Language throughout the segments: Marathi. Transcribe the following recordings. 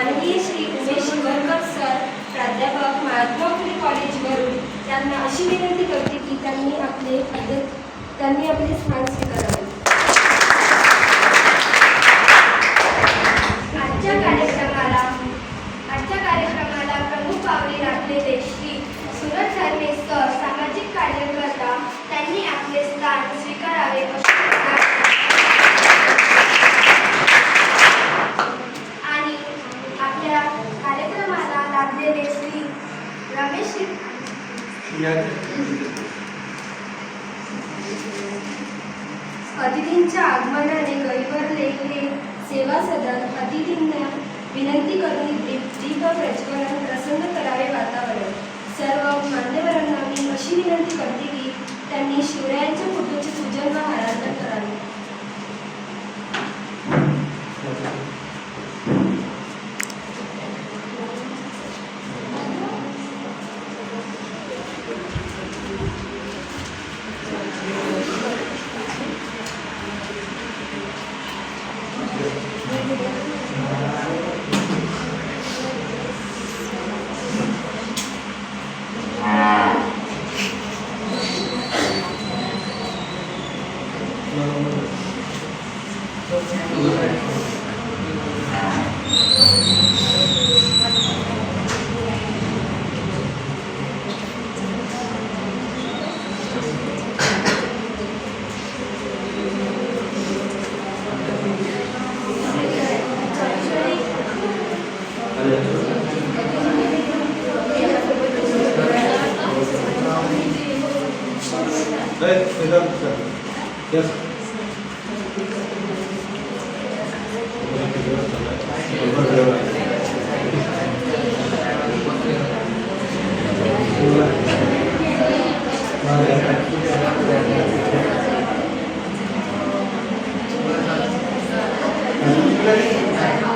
माननीय श्री उमेश शिवरकर सर प्राध्यापक महात्मा फुले कॉलेजवरून त्यांना अशी विनंती करते की त्यांनी आपले त्यांनी आपले स्थान स्वीकारावे आजच्या कार्यक्रमाला आजच्या कार्यक्रमाला प्रमुख पावले राखलेले श्री सुरज धर्मे सर सामाजिक कार्यकर्ता त्यांनी आपले स्थान स्वीकारावे अशी आणि आपल्या कार्यक्रमाला लाभलेले श्री रमेश अतिथींच्या आगमनाने गैरवरले हे सेवा सदन अतिथींना विनंती करून दीप प्रज्वलन प्रसन्न करावे वातावरण. सर्व मान्यवरांना मी अशी विनंती करते की त्यांनी शिवरायांच्या फोटोचे पूजन व Thank you.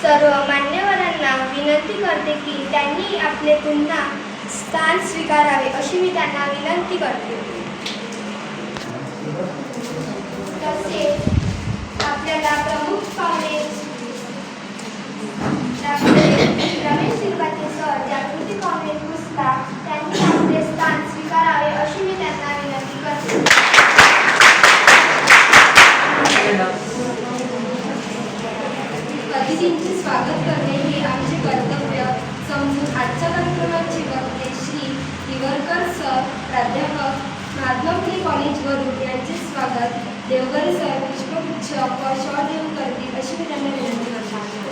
सर्व मान्यवरांना विनंती करते की त्यांनी आपले पुन्हा स्थान स्वीकारावे अशी मी त्यांना विनंती करते तसेच आपल्याला प्रमुख पाहुणे आपले रमेश शिरभाते सर जागृती काँग्रेस पुसला त्यांनी आपले स्थान स्वीकारावे अशी मी त्यांना विनंती करते अतिथींचे स्वागत करणे हे आमचे कर्तव्य समजून आजच्या कार्यक्रमाचे वक्ते श्री दिवरकर सर प्राध्यापक महात्मा फुले कॉलेजवरून यांचे स्वागत. देवगरी सर पुष्पगुच्छ व शॉर्ट देऊन करतील अशी मी त्यांना विनंती करतो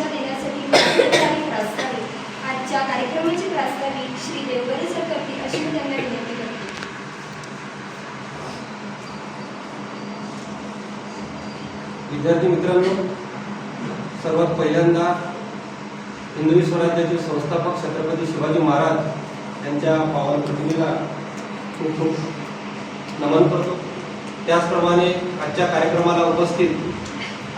दिशा देण्यासाठी प्रास्ताविक आणि आजच्या कार्यक्रमाचे प्रास्ताविक श्री देवगरे सर करतील अशी मी त्यांना विनंती करते. विद्यार्थी मित्रांनो सर्वात पहिल्यांदा हिंदवी स्वराज्याचे संस्थापक छत्रपती शिवाजी महाराज यांच्या पावन प्रतिमेला खूप खूप नमन करतो. त्याचप्रमाणे आजच्या कार्यक्रमाला उपस्थित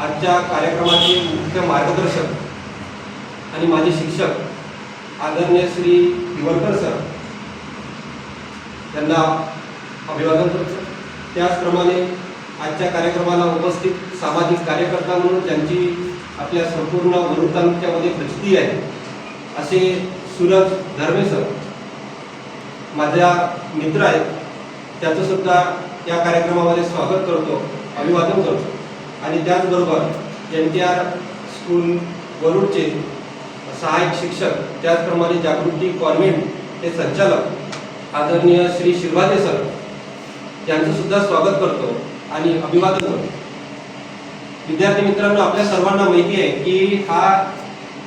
आजच्या कार्यक्रमाचे मुख्य मार्गदर्शक आणि माझे शिक्षक आदरणीय श्री दिवरकर सर यांना अभिवादन करतो. त्याचप्रमाणे आजच्या कार्यक्रमाला उपस्थित सामाजिक कार्यकर्ता म्हणून ज्यांची आपल्या संपूर्ण वरुड तालुक्यामध्ये प्रसिद्धी आहे असे सूरज धर्मे सर माझ्या मित्र आहेत त्याचंसुद्धा या कार्यक्रमामध्ये स्वागत करतो अभिवादन करतो. आणि त्याचबरोबर एन टी आर स्कूल वरुडचे सहाय्यक शिक्षक त्याचप्रमाणे जागृती कॉन्व्हेंट हे संचालक आदरणीय श्री शिरवादे सर यांचं सुद्धा स्वागत करतो आणि अभिवादन करतो. विद्यार्थी मित्रांनो आपल्या सर्वांना माहिती आहे की हा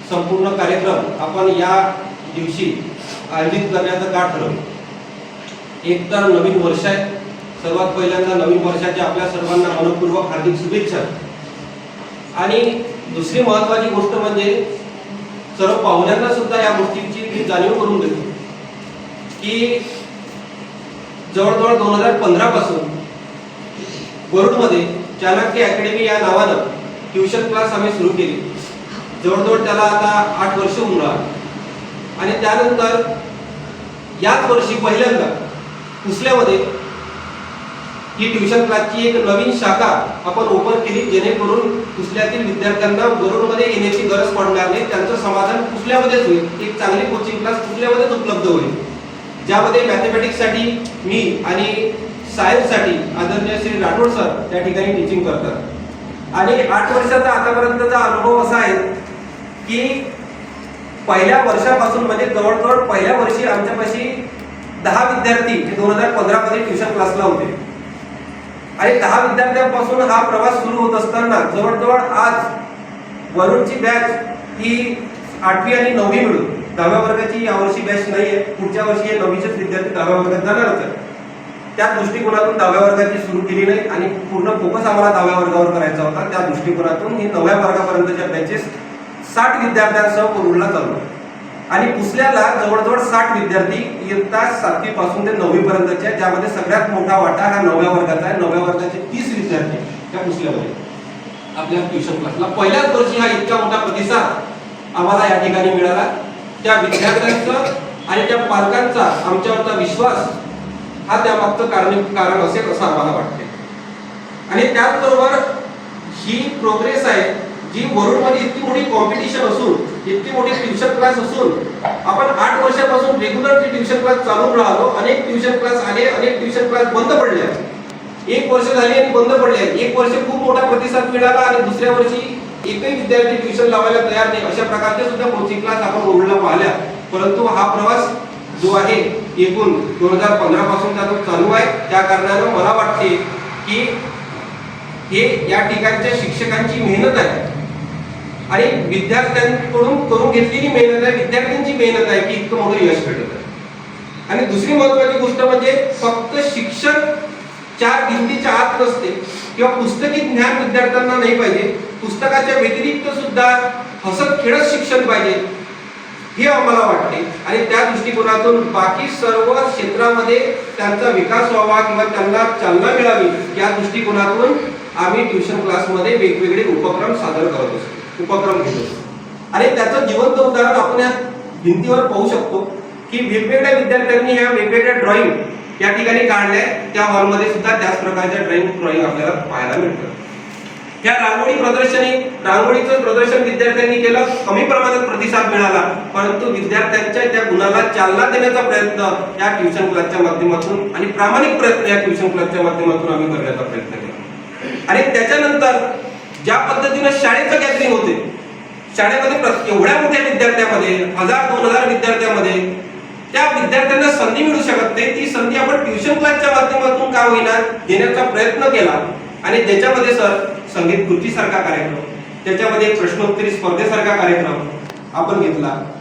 संपूर्ण कार्यक्रम आपण या दिवशी आयोजित करण्याचं का ठरवलं? एक तर नवीन वर्ष आहे. सर्वात पहिल्यांदा नवीन वर्षाच्या आपल्या सर्वांना मनपूर्वक हार्दिक शुभेच्छा. आणि दुसरी महत्वाची गोष्ट म्हणजे सर्व पाहुण्यांना सुद्धा या गोष्टींची मी जाणीव करून देतो. की जवळजवळ दोन हजार पंधरा पासून वरुडमध्ये चाणक्य अकॅडमी या नावानं ट्युशन क्लास आम्ही सुरू केली. जवळजवळ त्याला आता आठ वर्ष होऊन राहिली. आणि त्यानंतर याच वर्षी पहिल्यांदा कुसल्यामध्ये ही ट्युशन क्लासची एक नवीन शाखा आपण ओपन केली जेणेकरून कुसल्यातील विद्यार्थ्यांना वरुडमध्ये येण्याची गरज पडणार नाही त्यांचं समाधान कुसल्यामध्येच होईल. एक चांगली कोचिंग क्लास कुसल्यामध्येच उपलब्ध होईल. ज्यामध्ये मॅथमॅटिक्ससाठी मी आणि सायन्ससाठी आदरणीय श्री राठोड सर त्या ठिकाणी टीचिंग करतात. आणि आठ वर्षाचा आतापर्यंतचा अनुभव असा आहे की पहिल्या वर्षापासून म्हणजे जवळजवळ पहिल्या वर्षी आमच्यापाशी दहा विद्यार्थी हे दोन हजार पंधरामध्ये ट्युशन क्लासला होते. आणि दहा विद्यार्थ्यांपासून हा प्रवास सुरू होत असताना जवळजवळ आज वरुणची बॅच ही आठवी आणि नववी मिळून दहाव्या वर्गाची यावर्षी बॅच नाही आहे पुढच्या वर्षी हे नववीचेच विद्यार्थी दहाव्या वर्गात जाणारच आहेत त्या दृष्टिकोनातून दहाव्या वर्गाची सुरू केली नाही आणि पूर्ण फोकस आम्हाला दहाव्या वर्गावर करायचा होता. त्या दृष्टिकोनातून ही नवव्या वर्गापर्यंतच्या बॅचेस साठ विद्यार्थ्यांसह कोरुडला चालू. आहे. आणि पुसल्याला जवळजवळ साठ विद्यार्थी इयत्ता सातवी पासून ते नववी पर्यंतचे ज्यामध्ये सगळ्यात मोठा वाटा हा नवव्या वर्गाचा आहे. नवव्या वर्गाचे तीस विद्यार्थी त्या पुसल्यामध्ये. आपल्या ट्युशन क्लासला. पहिल्याच वर्षी हा इतका मोठा प्रतिसाद आम्हाला या ठिकाणी मिळाला. त्या विद्यार्थ्यांचं आणि त्या पालकांचा आमच्यावरचा विश्वास हा त्यामागचं कारण कारण असेल असं आम्हाला वाटते आणि त्याचबरोबर ही प्रोग्रेस आहे. जी वरुडमध्ये इतकी मोठी कॉम्पिटिशन असून इतकी मोठी ट्युशन क्लास असून आपण आठ वर्षापासून रेग्युलर ती ट्युशन क्लास चालून राहिलो अनेक ट्युशन क्लास आले अनेक ट्युशन क्लास बंद पडले. एक वर्ष झाली आणि बंद पडले. एक वर्ष खूप मोठा प्रतिसाद मिळाला आणि दुसऱ्या वर्षी एकही विद्यार्थी ट्युशन लावायला तयार नाही. अशा प्रकारचे सुद्धा कोचिंग क्लास आपण रोडला पाहिल्या. परंतु हा प्रवास जो आहे एकूण दोन हजार पंधरा पासून जो चालू आहे. त्या कारणानं मला वाटते की हे या ठिकाणच्या शिक्षकांची मेहनत आहे. आणि विद्यार्थ्यांकडून करून घेतलेली मेहनत आहे विद्यार्थ्यांची मेहनत आहे की इतकं मोठं यश भेटत आहे. आणि दुसरी महत्वाची गोष्ट म्हणजे फक्त शिक्षण चार भिंतीच्या आत नसते किंवा पुस्तकी ज्ञान विद्यार्थ्यांना नाही पाहिजे पुस्तकाच्या व्यतिरिक्त सुद्धा हसत खेळत शिक्षण पाहिजे हे आम्हाला वाटते. आणि त्या दृष्टिकोनातून बाकी सर्व क्षेत्रामध्ये त्यांचा विकास व्हावा किंवा त्यांना चालना मिळावी या दृष्टिकोनातून आम्ही ट्युशन क्लासमध्ये वेगवेगळे उपक्रम सादर करत असतो. उपक्रम घेत. आणि त्याचं जिवंत उदाहरण आपण या भिंतीवर पाहू शकतो की वेगवेगळ्या विद्यार्थ्यांनी ह्या वेगवेगळ्या ड्रॉइंग या ठिकाणी काढल्या त्या हॉलमध्ये सुद्धा त्याच प्रकारच्या ड्रॉइंग ड्रॉइंग आपल्याला पाहायला मिळतात या रांगोळी प्रदर्शनी रांगोळीचं प्रदर्शन विद्यार्थ्यांनी केलं. कमी प्रमाणात प्रतिसाद मिळाला परंतु विद्यार्थ्यांच्या त्या गुणाला चालना देण्याचा प्रयत्न या ट्युशन क्लासच्या माध्यमातून आणि प्रामाणिक प्रयत्न या ट्युशन क्लासच्या माध्यमातून आम्ही करण्याचा प्रयत्न केला. आणि त्याच्यानंतर ज्या पद्धतीनं शाळेचं गॅदरिंग होते शाळेमध्ये प्र- एवढ्या मोठ्या विद्यार्थ्यामध्ये हजार दोन हजार विद्यार्थ्यामध्ये त्या विद्यार्थ्यांना संधी मिळू शकत नाही. ती संधी आपण ट्युशन क्लासच्या माध्यमातून का होईना देण्याचा प्रयत्न केला. आणि त्याच्यामध्ये सर संगीत कृतीसारखा कार्यक्रम त्याच्यामध्ये प्रश्नोत्तरी स्पर्धेसारखा कार्यक्रम आपण घेतला.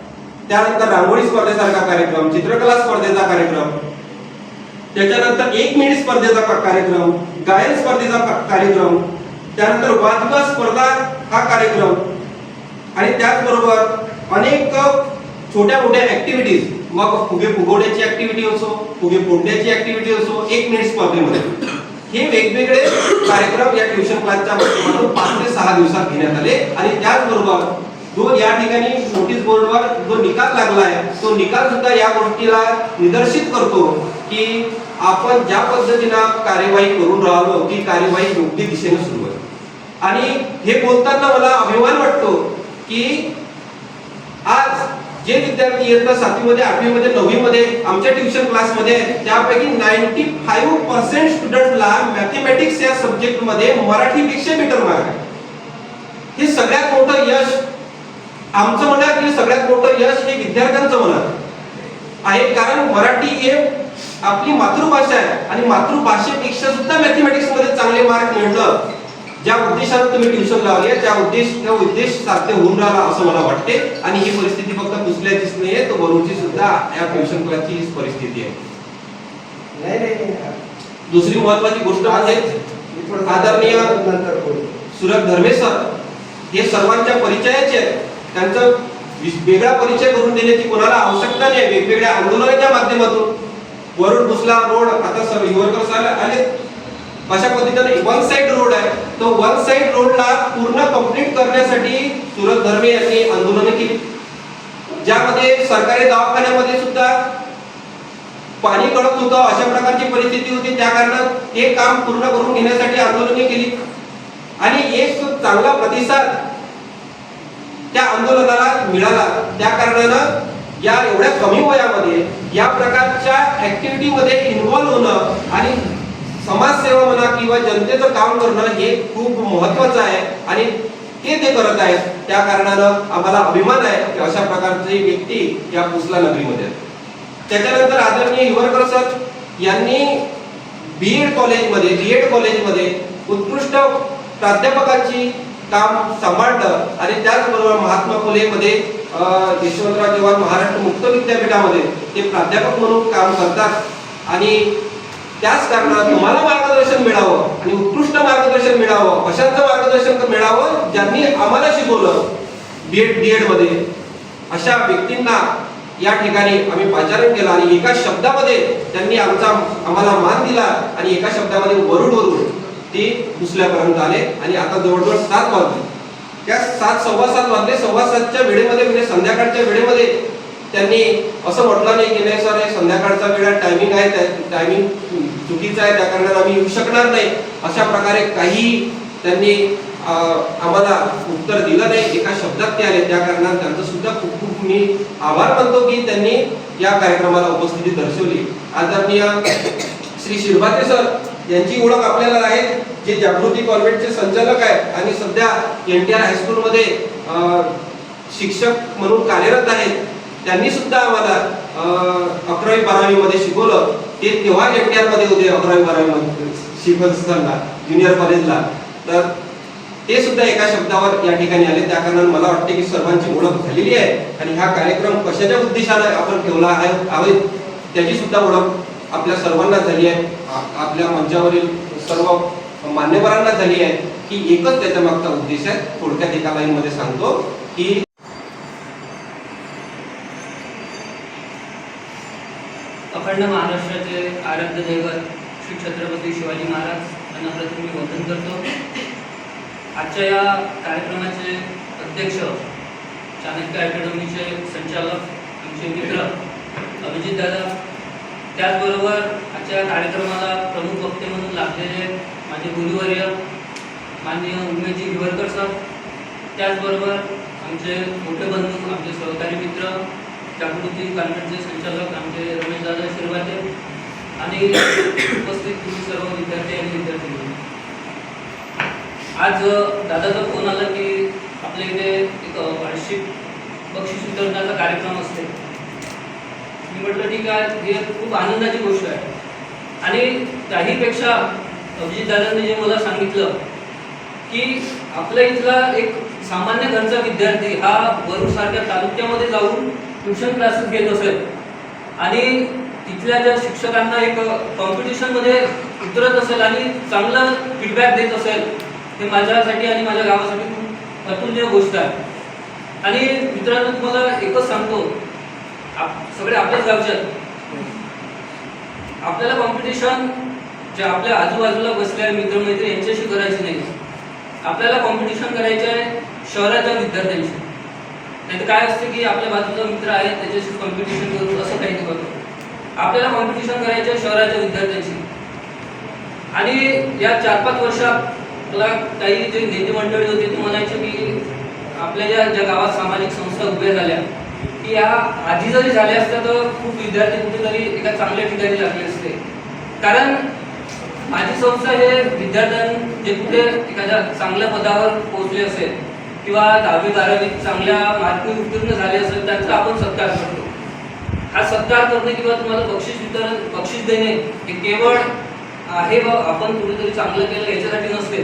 त्यानंतर रांगोळी स्पर्धेसारखा कार्यक्रम चित्रकला स्पर्धेचा कार्यक्रम त्याच्यानंतर एक मिनिट स्पर्धेचा कार्यक्रम गायन स्पर्धेचा कार्यक्रम त्यानंतर वाजवा स्पर्धा हा कार्यक्रम. आणि त्याचबरोबर अनेक छोट्या मोठ्या ऍक्टिव्हिटीज मग फुगे फुगवण्याची ऍक्टिव्हिटी असो फुगे फोडण्याची ऍक्टिव्हिटी असो एक मिनिट स्पर्धेमध्ये. हे वेगवेगळे कार्यक्रम या ट्युशन क्लासच्या माध्यमातून पाच ते सहा दिवसात घेण्यात आले. आणि त्याचबरोबर जो या ठिकाणी नोटीस बोर्डवर जो निकाल लागला आहे तो निकाल सुद्धा या गोष्टीला निदर्शित करतो की आपण ज्या पद्धतीनं कार्यवाही करून राहिलो ती कार्यवाही योग्य दिशेने सुरू आणि हे बोलताना मला अभिमान वाटतो की आज जे विद्यार्थी इयत्ता सातवीमध्ये आठवीमध्ये नववीमध्ये आमच्या ट्युशन क्लासमध्ये त्यापैकी नाईन्टी फाईव्ह पर्सेंट स्टुडंटला मॅथमॅटिक्स या सब्जेक्टमध्ये मराठीपेक्षा बेटर मार्क आहे. हे सगळ्यात मोठं यश आमचं म्हणा की सगळ्यात मोठं यश हे विद्यार्थ्यांचं म्हणा आहे. कारण मराठी हे आपली मातृभाषा आहे आणि मातृभाषेपेक्षा सुद्धा मॅथमॅटिक्समध्ये चांगले मार्क मिळणं ज्या उद्देशाने तुम्ही ट्युशन लावली आहे त्या उद्देश त्या उद्देश साध्य होऊन राहिला असं मला वाटते. आणि ही परिस्थिती फक्त पुसल्याचीच नाही आहे तर वरूनची सुद्धा या ट्युशन क्लासची हीच परिस्थिती आहे. नाही नाही नाही. दुसरी महत्वाची गोष्ट म्हणजे आदरणीय नंतर बोलू. सुरज धर्मे सर हे सर्वांच्या परिचयाचे आहेत. त्यांचा वेगळा परिचय करून देण्याची कोणाला आवश्यकता नाही. वेगवेगळ्या आंदोलनाच्या माध्यमातून. वरुड भुसला रोड आता सर युवकर सर आले अशा पद्धतीने वन साइड रोड आहे. तो वन साइड रोडला पूर्ण कंप्लीट करण्यासाठी सुरत धर्मे यांनी आंदोलन केली. ज्यामध्ये सरकारी दवाखान्यामध्ये सुद्धा पाणी गळत होतं अशा प्रकारची परिस्थिती होती. त्या कारणात हे काम पूर्ण करून घेण्यासाठी आंदोलने केली. आणि एक चांगला प्रतिसाद त्या आंदोलनाला मिळाला. त्या कारणानं या एवढ्या कमी वयामध्ये या प्रकारच्या ऍक्टिव्हिटी मध्ये इन्व्हॉल्व होणं आणि समाजसेवा म्हणा किंवा जनतेचं काम करणं हे खूप महत्वाचं आहे आणि ते ते करत आहेत. त्या कारणानं आम्हाला अभिमान आहे की अशा प्रकारची व्यक्ती या पुसला नगरीमध्ये त्याच्यानंतर आदरणीय हिवरकर सर यांनी बी एड कॉलेजमध्ये बी एड कॉलेजमध्ये उत्कृष्ट प्राध्यापकाची काम सांभाळलं आणि त्याचबरोबर महात्मा फुलेमध्ये यशवंतराव चव्हाण महाराष्ट्र मुक्त विद्यापीठामध्ये ते प्राध्यापक म्हणून काम करतात. आणि त्याच कारणात तुम्हाला मार्गदर्शन मिळावं आणि उत्कृष्ट मार्गदर्शन मिळावं अशांचं मार्गदर्शन मिळावं ज्यांनी आम्हाला शिकवलं बी एड डी एडमध्ये अशा व्यक्तींना या ठिकाणी आम्ही पाचारण केलं आणि एका शब्दामध्ये त्यांनी आमचा आम्हाला मान दिला आणि एका शब्दामध्ये वरुड वरून ती दुसऱ्यापर्यंत आले आणि आता जवळजवळ सात वाजले. त्या सात सव्वा सात वाजले सव्वा सातच्या वेळेमध्ये म्हणजे संध्याकाळच्या वेळेमध्ये त्यांनी असं म्हटलं नाही की नाही सर हे संध्याकाळचा वेळ टायमिंग आहे त्या टायमिंग चुकीचं आहे त्या कारणाने आम्ही येऊ शकणार नाही. अशा प्रकारे काही त्यांनी आम्हाला उत्तर दिलं नाही. एका शब्दात ते आले. त्या कारणाने त्यांचं सुद्धा खूप खूप मी आभार मानतो की त्यांनी या कार्यक्रमाला उपस्थिती दर्शवली. आदरणीय श्री शिरभाते सर यांची ओळख आपल्याला आहे जे जागृती कॉन्व्हेंटचे संचालक आहेत आणि सध्या एन टी आर हायस्कूलमध्ये शिक्षक म्हणून कार्यरत आहेत. त्यांनी सुद्धा आम्हाला अं, अकरावी बारावी मध्ये शिकवलं. ते तेव्हा एन टी आरमध्ये होते अकरावी बारावी मध्ये शिकवत असताना ज्युनियर कॉलेजला तर ते सुद्धा एका शब्दावर या ठिकाणी आले. त्या कारणाने मला वाटते की सर्वांची ओळख झालेली आहे. आणि हा कार्यक्रम कशाच्या उद्देशाने आपण ठेवला आहे आहोत त्याची सुद्धा ओळख आपल्या सर्वांना झाली आहे. आपल्या मंचावरील सर्व मान्यवरांना झाली आहे की एकच त्याच्या मागचा उद्देश आहे. थोडक्यात एका लाईनमध्ये सांगतो की अखंड महाराष्ट्राचे आराध्य दैवत श्री छत्रपती शिवाजी महाराज यांना प्रथम मी वंदन करतो. आजच्या या कार्यक्रमाचे अध्यक्ष चाणक्य अकॅडमीचे संचालक आमचे मित्र अभिजित दादा त्याचबरोबर आजच्या कार्यक्रमाला प्रमुख वक्ते म्हणून लाभलेले माझे गुरुवर्य माननीय उमेशजी हिवरकर सर त्याचबरोबर आमचे मोठे बंधू आमचे सहकारी मित्र जागृती कॉन्व्हेंटचे संचालक आमचे रमेशदादा शिरवाते आणि उपस्थित तुम्ही सर्व विद्यार्थी आणि विद्यार्थी आज दादाचा फोन आला की आपल्या इथे एक वार्षिक बक्षीस वितरणाचा कार्यक्रम असते. मी म्हटलं ठीक आहे हे खूप आनंदाची गोष्ट आहे. आणि त्याहीपेक्षा अभिजित दादांनी जे मला सांगितलं की आपल्या इथला एक सामान्य घरचा विद्यार्थी हा वरुडसारख्या तालुक्यामध्ये जाऊन ट्युशन क्लासेस घेत असेल. आणि तिथल्या ज्या शिक्षकांना एक कॉम्पिटिशनमध्ये उतरत असेल आणि चांगला फीडबॅक देत असेल हे माझ्यासाठी आणि माझ्या गावासाठी खूप अतुलनीय गोष्ट आहे. आणि मित्रांनो तुम्हाला एकच सांगतो. आप सगळे आपल्याच गावचे. आपल्याला कॉम्पिटिशन जे आपल्या आजूबाजूला बसलेले मित्रमैत्री यांच्याशी करायचे नाही. आपल्याला कॉम्पिटिशन करायचे आहे शहराच्या विद्यार्थ्यांशी. नाही तर काय असतं की आपल्या बाजूचा मित्र आहे त्याच्याशी कॉम्पिटिशन करू असं काही ते करतो आपल्याला कॉम्पिटिशन करायचं शहराच्या विद्यार्थ्यांशी. आणि या चार पाच वर्षाला काही जे नेते मंडळी होते ते म्हणायचे की आपल्या ज्या ज्या गावात सामाजिक संस्था उभ्या झाल्या की या आधी जरी झाल्या असत्या तर खूप विद्यार्थी कुठेतरी एका चांगल्या ठिकाणी लागले असते. कारण माझी संस्था हे विद्यार्थ्यां जे कुठे एखाद्या चांगल्या पदावर पोहोचले असेल किंवा दहावी बारावीत चांगल्या मार्कने उत्तीर्ण झाले असेल त्यांचा आपण सत्कार करतो. हा सत्कार करणे किंवा तुम्हाला बक्षीस वितरण बक्षीस देणे हे केवळ आहे बा आपण कुठेतरी चांगलं केलं याच्यासाठी नसते.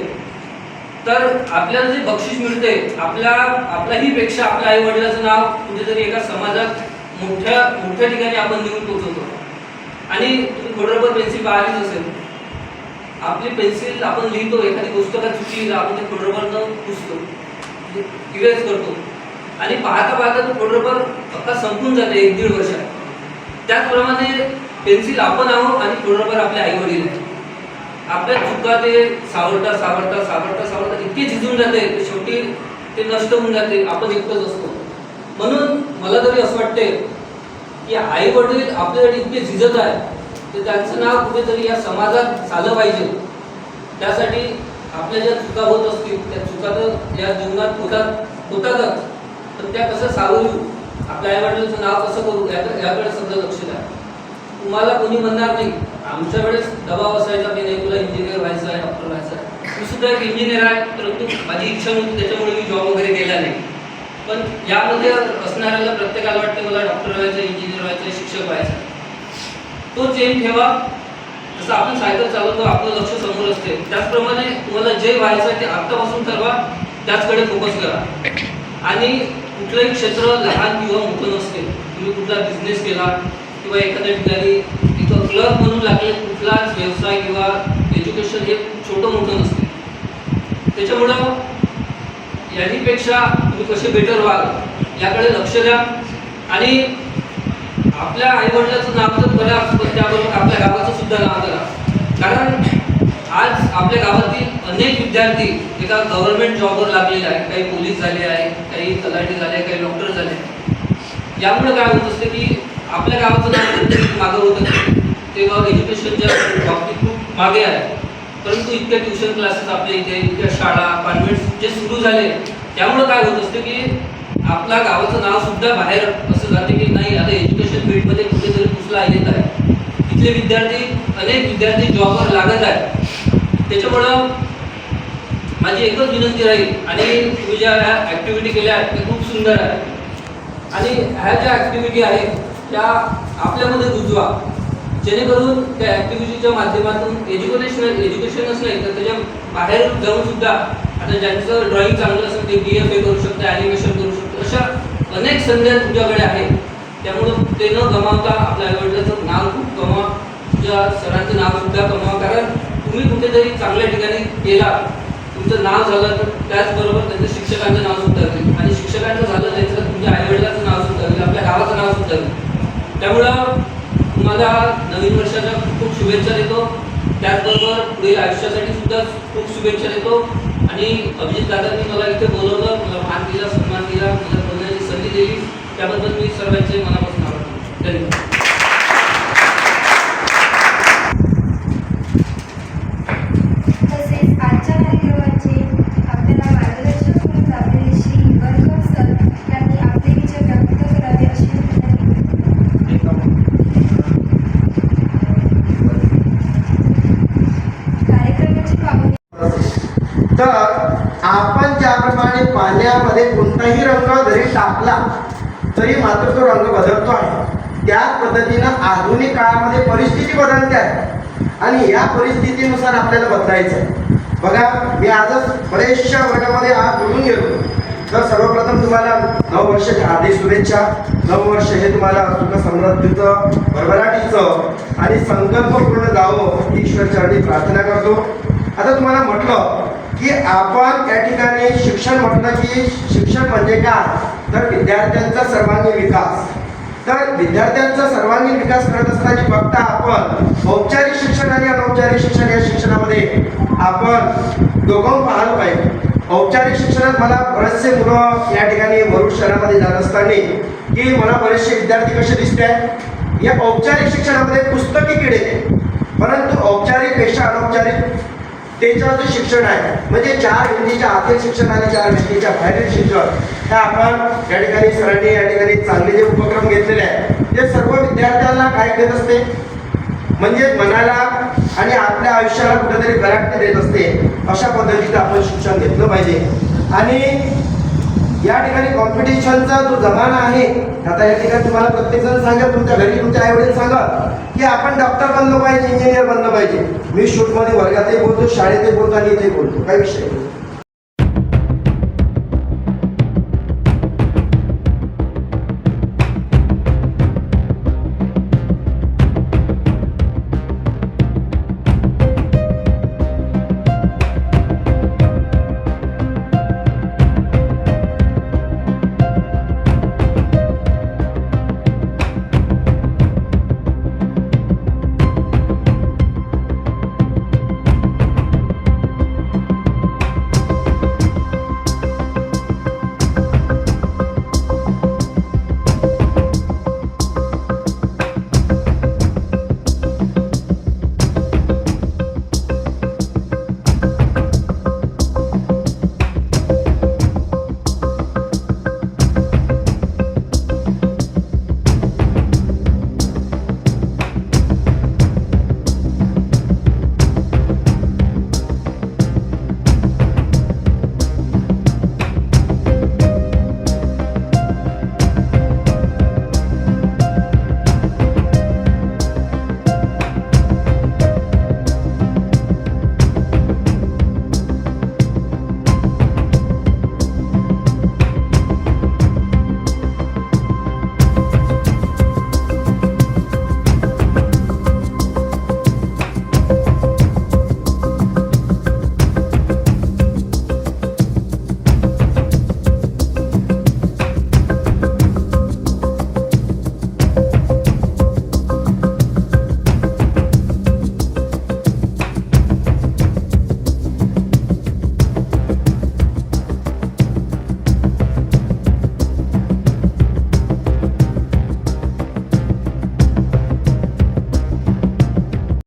तर आपल्याला जे बक्षीस मिळते आपल्या आपल्याही पेक्षा आपल्या आई वडिलाचं नाव कुठेतरी एका समाजात मोठ्या मोठ्या ठिकाणी आपण देऊन पोहोचवतो आणि तुम्ही खोडरबर पेन्सिल पाहिलीच असेल. आपली पेन्सिल आपण लिहितो एखादी गोष्ट का चुकी आपण ते खोडरबरनं पुसतो. इरेज करतो. आणि पाहता पाहता तो खोडरबर फक्त संपून जाते एक दीड वर्षात. त्याचप्रमाणे पेन्सिल आपण आहोत आणि खोडरबर आपले आई वडील आहेत. आपल्या चुका ते सावरता सावरता सावरता सावरता इतके झिजून जाते. शेवटी ते नष्ट होऊन जाते. आपण एकटंच असतो. म्हणून मला तरी असं वाटते की आई वडील आपल्यासाठी इतके झिजत आहे तर त्यांचं नाव कुठेतरी या समाजात झालं पाहिजे. त्यासाठी आपल्या ज्या चुका होत असतील त्या चुका तर या जीवनात होतात होतातच. तर त्या कसं सावरू? आपल्या आई वडिलांचं नाव कसं करू? याकडे याकडे सगळं लक्ष द्या. तुम्हाला कोणी म्हणणार नाही आमच्या वेळेस दबाव असायचा की नाही तुला इंजिनियर व्हायचं आहे डॉक्टर व्हायचं आहे. मी सुद्धा एक इंजिनियर आहे परंतु माझी इच्छा नव्हती त्याच्यामुळे मी जॉब वगैरे गेला नाही. पण यामध्ये असणाऱ्याला प्रत्येकाला वाटते मला डॉक्टर व्हायचं इंजिनियर व्हायचं शिक्षक व्हायचं तो चेन ठेवा. जसं आपण सायकल चालवतो आपलं लक्ष समोर असते. त्याचप्रमाणे तुम्हाला जे व्हायचं आहे ते आत्तापासून ठरवा त्याचकडे फोकस करा. आणि कुठलंही क्षेत्र लहान किंवा मोठं नसते. तुम्ही कुठला बिझनेस केला किंवा एखाद्या ठिकाणी एक क्लर्क म्हणून लागले कुठलाच व्यवसाय किंवा एज्युकेशन हे छोटं मोठं नसते. त्याच्यामुळं याहीपेक्षा तुम्ही कसे बेटर व्हाल याकडे लक्ष द्या. आणि आपल्या आईवडिलाचं नाव तर बऱ्याच पण त्याबरोबर आपल्या गावाचं सुद्धा नाव आपल्या गावातील अनेक विद्यार्थी एका गव्हर्नमेंट जॉबवर लागलेले आहे काही पोलीस झाले आहे काही तलाठी झाले काही डॉक्टर झाले यामुळे काय होत असते की आपल्या गावाचं नाव मागं होतं ते गाव एज्युकेशनच्या बाबतीत खूप मागे आहे. परंतु इतके ट्युशन क्लासेस आपल्या इथे इतक्या शाळा कॉन्व्हेंट्स जे सुरू झाले त्यामुळे काय होत असते की आपल्या गावाचं नाव सुद्धा बाहेर असं जाते की नाही आता एज्युकेशन फील्डमध्ये कुठेतरी पुसला येत आहे. इथले विद्यार्थी अनेक विद्यार्थी जॉबवर लागत आहेत. त्याच्यामुळं माझी एकच विनंती राहील आणि तुम्ही ज्या ह्या ॲक्टिव्हिटी केल्या ते खूप सुंदर आहे. आणि ह्या ज्या ॲक्टिव्हिटी आहेत त्या आपल्यामध्ये रुजवा. जेणेकरून त्या ॲक्टिव्हिटीच्या माध्यमातून एज्युकेशन एज्युकेशनच नाही तर त्याच्या बाहेर जाऊन सुद्धा आता ज्यांचं ड्रॉइंग चांगलं असेल ते डी एफ ए करू शकतं ॲनिमेशन करू शकतं अशा अनेक संध्या तुमच्याकडे आहेत. त्यामुळं ते न गमावता आपल्या आईवडिलाचं नाव खूप गमा तुझ्या सरांचं नाव सुद्धा कमवा कारण तुम्ही कुठेतरी चांगल्या ठिकाणी गेला तुमचं नाव झालं तर त्याचबरोबर त्यांचं शिक्षकांचं नाव सुद्धा आणि शिक्षकांचं झालं त्याचं तुमच्या आईवडिलाचं नाव सुद्धा आपल्या गावाचं नाव सुद्धा त्यामुळं तुम्हाला नवीन वर्षाच्या खूप शुभेच्छा देतो. त्याचबरोबर पुढील आयुष्यासाठी सुद्धा खूप शुभेच्छा देतो. आणि अभिजित दादांनी मला इथे बोलवलं मला मान दिला सन्मान दिला मला बोलण्याची संधी दिली. त्याबद्दल मी सर्वांचे मनापासून आवडतो धन्यवाद. परिस्थिती आहे आणि या परिस्थितीनुसार आपल्याला बदलायचं आहे. बघा मी आजच बरेचशा वर्गामध्ये आज बोलून गेलो. तर सर्वप्रथम तुम्हाला नऊ वर्षाच्या आधी शुभेच्छा. नऊ वर्ष हे तुम्हाला सुख समृद्धीचं भरभराटीचं आणि संकल्पपूर्ण जावं ही ईश्वर चरणी प्रार्थना करतो. आता तुम्हाला म्हटलं की आपण त्या ठिकाणी शिक्षण म्हटलं की शिक्षण म्हणजे काय? तर विद्यार्थ्यांचा सर्वांगीण विकास. तर विद्यार्थ्यांचा सर्वांगीण विकास करत असताना बघता आपण औपचारिक शिक्षण आणि अनौपचारिक शिक्षण या शिक्षणामध्ये आपण दोघं पाहायला पाहिजे. औपचारिक शिक्षणात मला बरेचसे मुलं या ठिकाणी भरूच शहरामध्ये जात असताना की मला बरेचसे विद्यार्थी कसे दिसते आहेत या औपचारिक शिक्षणामध्ये पुस्तकी किडे परंतु औपचारिकपेक्षा अनौपचारिक त्याचं जे शिक्षण आहे. म्हणजे चार भिंतीच्या आतील शिक्षण आणि चार भिंतीच्या बाहेरील शिक्षण. हे आपण या ठिकाणी सरांनी या ठिकाणी चांगले जे उपक्रम घेतलेले आहेत ते सर्व विद्यार्थ्यांना काय देत असते? म्हणजे मनाला आणि आपल्या आयुष्याला कुठेतरी गराटते देत असते. अशा पद्धतीचं आपण शिक्षण घेतलं पाहिजे. आणि या ठिकाणी कॉम्पिटिशनचा जो जमाना आहे आता या ठिकाणी तुम्हाला प्रत्येक जण तुमच्या घरी तुमच्या आईवडील सांगा की आपण डॉक्टर बनलो पाहिजे इंजिनियर बनलं पाहिजे मी शूटमध्ये वर्गातही बोलतो शाळेतही बोलतो आणि इथेही बोलतो काही विषय नाही.